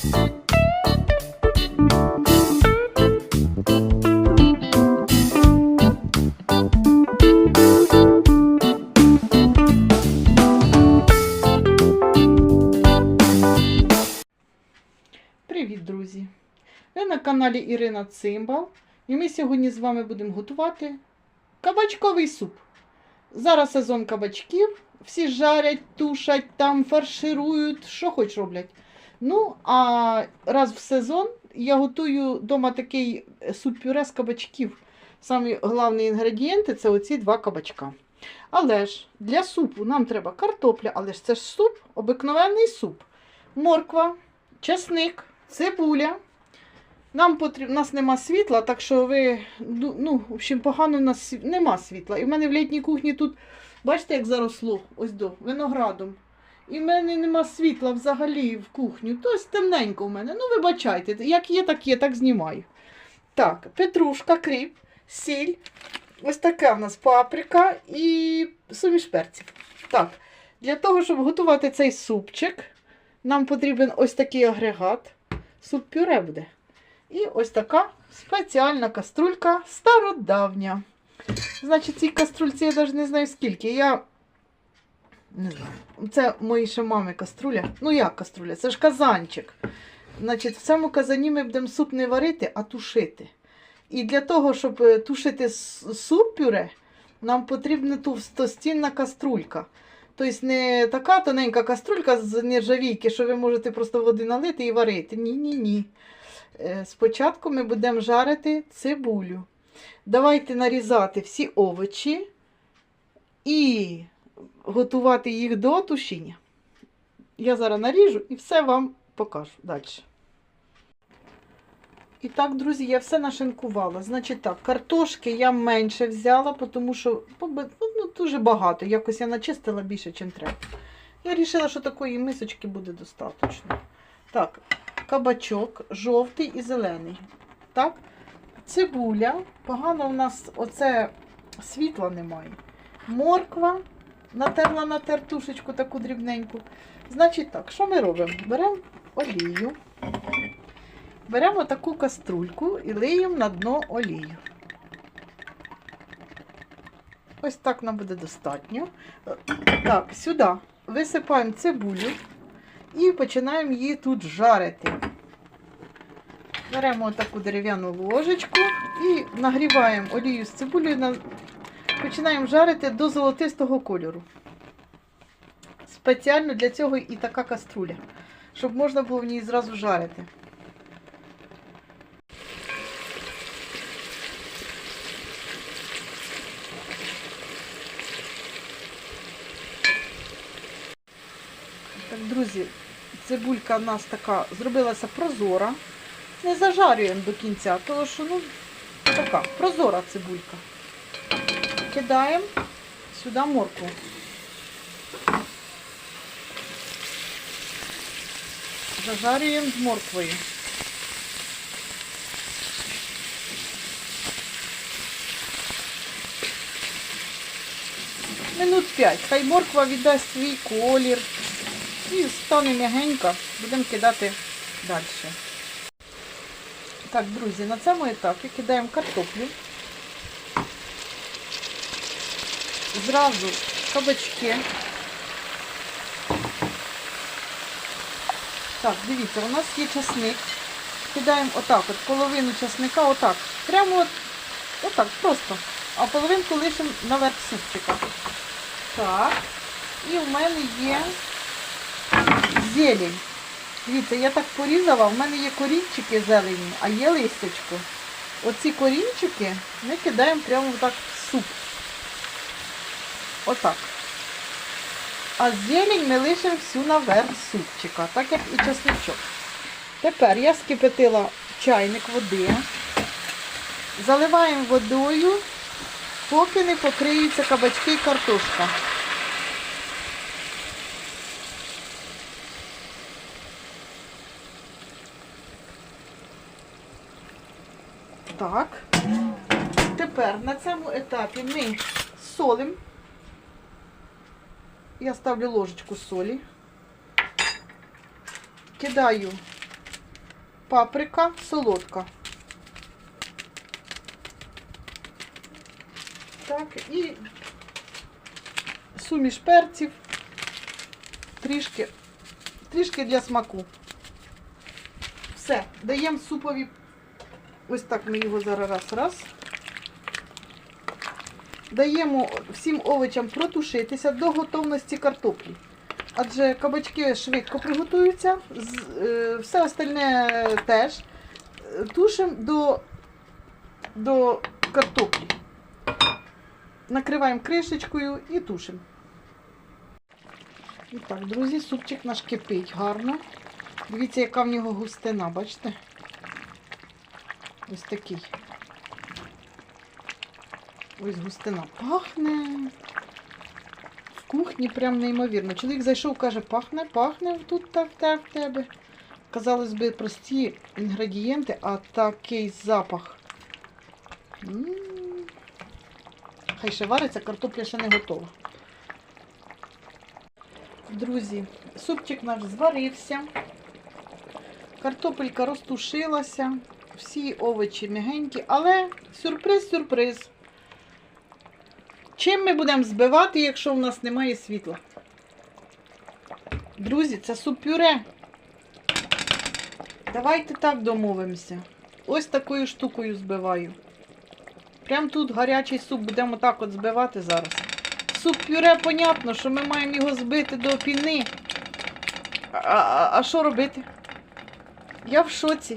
Привіт, друзі! Ви на каналі Ірина Цимбал. І ми сьогодні з вами будемо готувати кабачковий суп. Зараз сезон кабачків. Всі жарять, тушать, там фарширують, що хоч роблять. Ну, а раз в сезон я готую вдома такий суп-пюре з кабачків. Самі головні інгредієнти це оці два кабачка. Але ж для супу нам треба картопля, але ж це ж суп, обикновенний суп, морква, чесник, цибуля. Нам потрібно, у нас нема світла, так що ви, ну, ну, в общем, погано у нас нема світла. І в мене в літній кухні тут, бачите, як заросло, ось до, виноградом. І в мене нема світла взагалі в кухню. Тобто темненько в мене. Ну, вибачайте, як є, так є, так знімаю. Так, петрушка, кріп, сіль. Ось така в нас паприка і суміш перців. Так, для того, щоб готувати цей супчик, нам потрібен ось такий агрегат. Суп-пюре буде. І ось така спеціальна каструлька стародавня. Значить, цій каструльці я навіть не знаю скільки. Я не знаю. Це мої ще мами каструля. Ну як каструля? Це ж казанчик. Значить, в цьому казані ми будемо суп не варити, а тушити. І для того, щоб е, тушити с- суп-пюре, нам потрібна товстостінна каструлька. Тобто не така тоненька каструлька з нержавійки, що ви можете просто води налити і варити. Ні-ні-ні. Е, Спочатку ми будемо жарити цибулю. Давайте нарізати всі овочі і готувати їх до тушіння. Я зараз наріжу і все вам покажу далі. І так, друзі, я все нашинкувала. Значить так, картошки я менше взяла, тому що ну, дуже багато. Якось я начистила більше, ніж треба. Я вирішила, що такої мисочки буде достатньо. Так, кабачок, жовтий і зелений. Так, цибуля. Погано у нас оце світла немає. Морква. Натерла на тертушечку таку дрібненьку. Значить так, що ми робимо? Беремо олію. Беремо таку каструльку і лиємо на дно олію. Ось так нам буде достатньо. Так, сюди висипаємо цибулю і починаємо її тут жарити. Беремо таку дерев'яну ложечку і нагріваємо олію з цибулею, на- починаємо жарити до золотистого кольору. Спеціально для цього і така каструля, щоб можна було в ній зразу жарити. Так, друзі, цибулька в нас така зробилася прозора. Не зажарюємо до кінця, тому що ну, така прозора цибулька. Кидаємо сюди моркву. Зажарюємо з морквою. Минут 5. Хай морква віддасть свій колір. І стане м'ягенько, будемо кидати далі. Так, друзі, на цьому етапі кидаємо картоплю. Зразу кабачки. Так, дивіться, у нас є часник. Кидаємо отак, от половину часника, отак. Прямо от, отак, просто. А половинку лишимо наверх супчика. Так. І в мене є зелень. Дивіться, я так порізала, в мене є корінчики зелені, а є листячко. Оці корінчики ми кидаємо прямо так в суп. Отак. А зелень ми лишимо всю наверх супчика, так як і чесничок. Тепер я скипятила чайник води. Заливаємо водою, поки не покриються кабачки і картошка. Так. Тепер на цьому етапі ми солимо. Я ставлю ложечку солі. Кидаю паприка солодка. Так, і суміш перців, трішки, трішки для смаку. Все, даємо супові. Ось так ми його зараз раз, раз. Даємо всім овочам протушитися до готовності картоплі. Адже кабачки швидко приготуються, е, все остальне теж. Тушимо до, до картоплі. Накриваємо кришечкою і тушимо. І так, друзі, супчик наш кипить гарно. Дивіться, яка в нього густина, бачите? Ось такий. Ось густина пахне. В кухні прям неймовірно. Чоловік зайшов, каже, пахне, пахне тут так, так в тебе. Казалось би, прості інгредієнти, а такий запах. Хай ще вариться, картопля ще не готова. Друзі, супчик наш зварився. Картопелька розтушилася. Всі овочі м'ягенькі, але сюрприз-сюрприз. Чим ми будемо збивати, якщо в нас немає світла? Друзі, це суп-пюре. Давайте так домовимося. Ось такою штукою збиваю. Прям тут гарячий суп будемо так от збивати зараз. Суп-пюре, понятно, що ми маємо його збити до піни. А що робити? Я в шоці.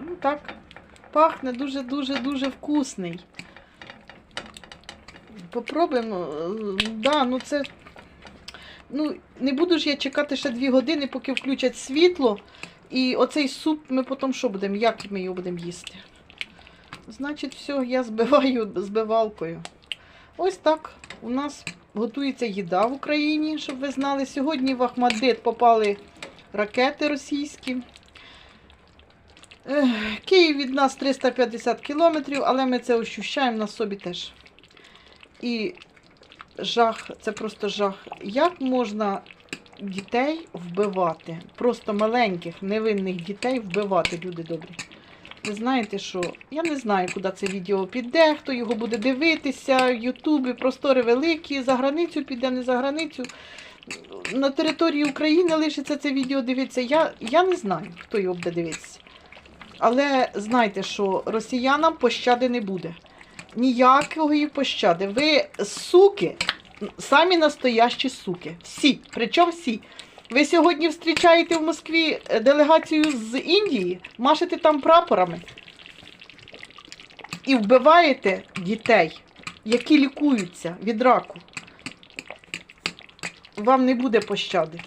Ну так. Пахне дуже-дуже-дуже вкусний. Попробуємо. Да, ну це. Ну, не буду ж я чекати ще дві години, поки включать світло. І оцей суп ми потім що будемо? Як ми його будемо їсти? Значить, все, я збиваю збивалкою. Ось так у нас готується їда в Україні, щоб ви знали. Сьогодні в Ахмадит попали ракети російські. Київ від нас 350 кілометрів, але ми це ощущаємо на собі теж. І жах, це просто жах. Як можна дітей вбивати? Просто маленьких, невинних дітей вбивати, люди добрі. Ви знаєте, що я не знаю, куди це відео піде, хто його буде дивитися, Ютуби, простори великі, за границю піде, не за границю. На території України лишиться це відео дивитися. Я, я не знаю, хто його буде дивитися. Але знайте, що росіянам пощади не буде. Ніякої пощади. Ви суки, самі настоящі суки. Всі. Причому всі. Ви сьогодні зустрічаєте в Москві делегацію з Індії, машете там прапорами і вбиваєте дітей, які лікуються від раку. Вам не буде пощади.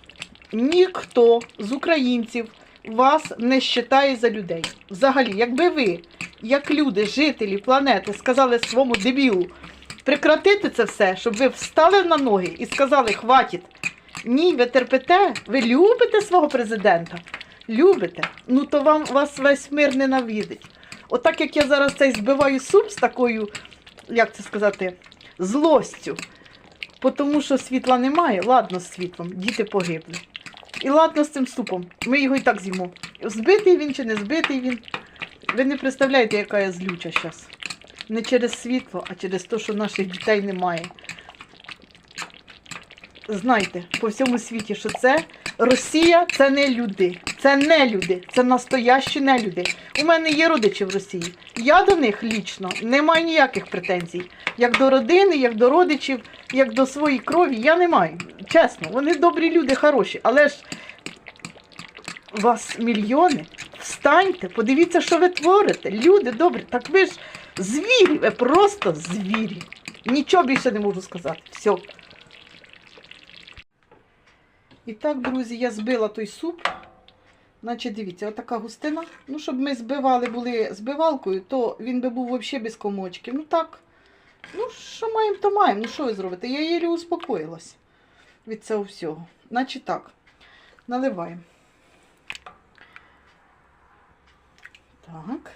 Ніхто з українців вас не вважає за людей. Взагалі, якби ви, як люди, жителі планети, сказали своєму дебілу прекратити це все, щоб ви встали на ноги і сказали, хватить. Ні, ви терпите, ви любите свого президента. Любите. Ну то вам вас весь мир ненавидить. Отак як я зараз цей збиваю суп з такою, як це сказати, злостю. Тому що світла немає, ладно з світлом, діти погибли. І ладно з цим супом. Ми його і так з'їмо. Збитий він чи не збитий він. Ви не представляєте, яка я злюча зараз. Не через світло, а через те, що наших дітей немає. Знайте по всьому світі, що це Росія це не люди. Це не люди, це настоящі не люди. У мене є родичі в Росії. Я до них лічно не маю ніяких претензій. Як до родини, як до родичів, як до своєї крові, я не маю. Чесно, вони добрі люди, хороші, але ж вас мільйони. Встаньте, подивіться, що ви творите. Люди добрі, так ви ж звірі, ви просто звірі. Нічого більше не можу сказати. Все. І так, друзі, я збила той суп. Значить, дивіться, отака густина. Ну, щоб ми збивали були збивалкою, то він би був взагалі без комочків. Ну так. Ну, що маємо, то маємо. Ну, що ви зробите? Я єлі успокоїлась від цього всього. Значить так, наливаємо. Так.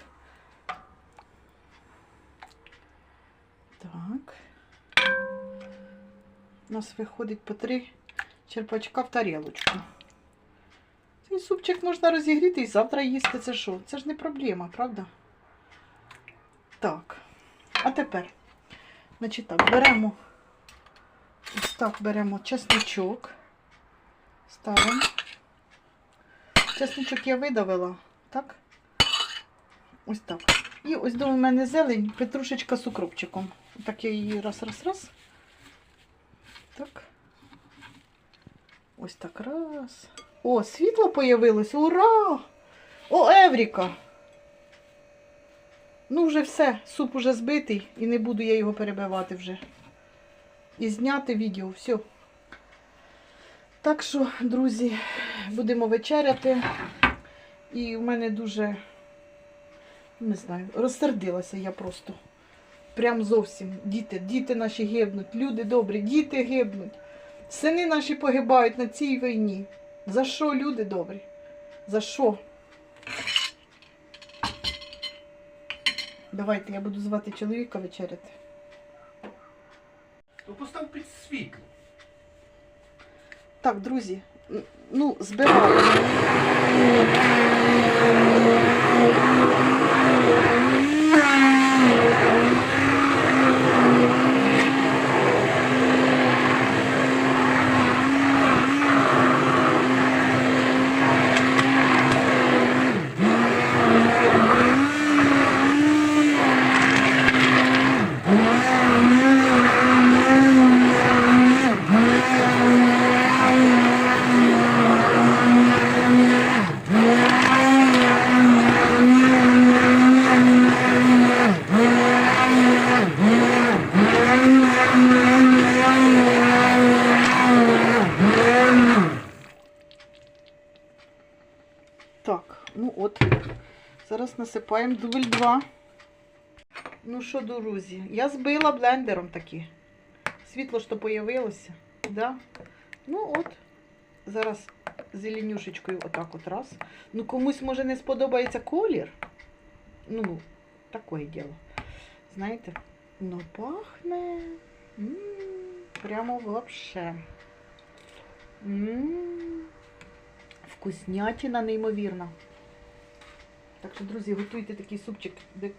Так. У нас виходить по три черпачка в тарілочку. І супчик можна розігріти і завтра їсти. Це що? Це ж не проблема, правда? Так. А тепер, значить так, беремо. Ось так беремо чесничок. Ставимо. Чесничок я видавила, так? Ось так. І ось до мене зелень, петрушечка з укропчиком. Так я її раз-раз-раз. Так. Ось так раз. О, світло появилось. Ура! О, Евріка! Ну, вже все, суп уже збитий і не буду я його перебивати вже. І зняти відео, все. Так що, друзі, будемо вечеряти. І в мене дуже, не знаю, розсердилася я просто. Прям зовсім. Діти, діти наші гибнуть, люди добрі, діти гибнуть. Сини наші погибають на цій війні. За що, люди добрі? За що? Давайте я буду звати чоловіка вечеряти. Ну постав під світло. Так, друзі, ну, збираю. Так, ну от. Зараз насипаємо дубль 2. Ну що, друзі, я збила блендером таки. Світло що появилося. Да? Ну от. Зараз зеленюшечкою отак от раз. Ну комусь може не сподобається колір. Ну, таке діло. Знаєте, ну пахне. М, Прямо вообще. М, Вкуснятина неймовірна. Так що, друзі, готуйте такий супчик, де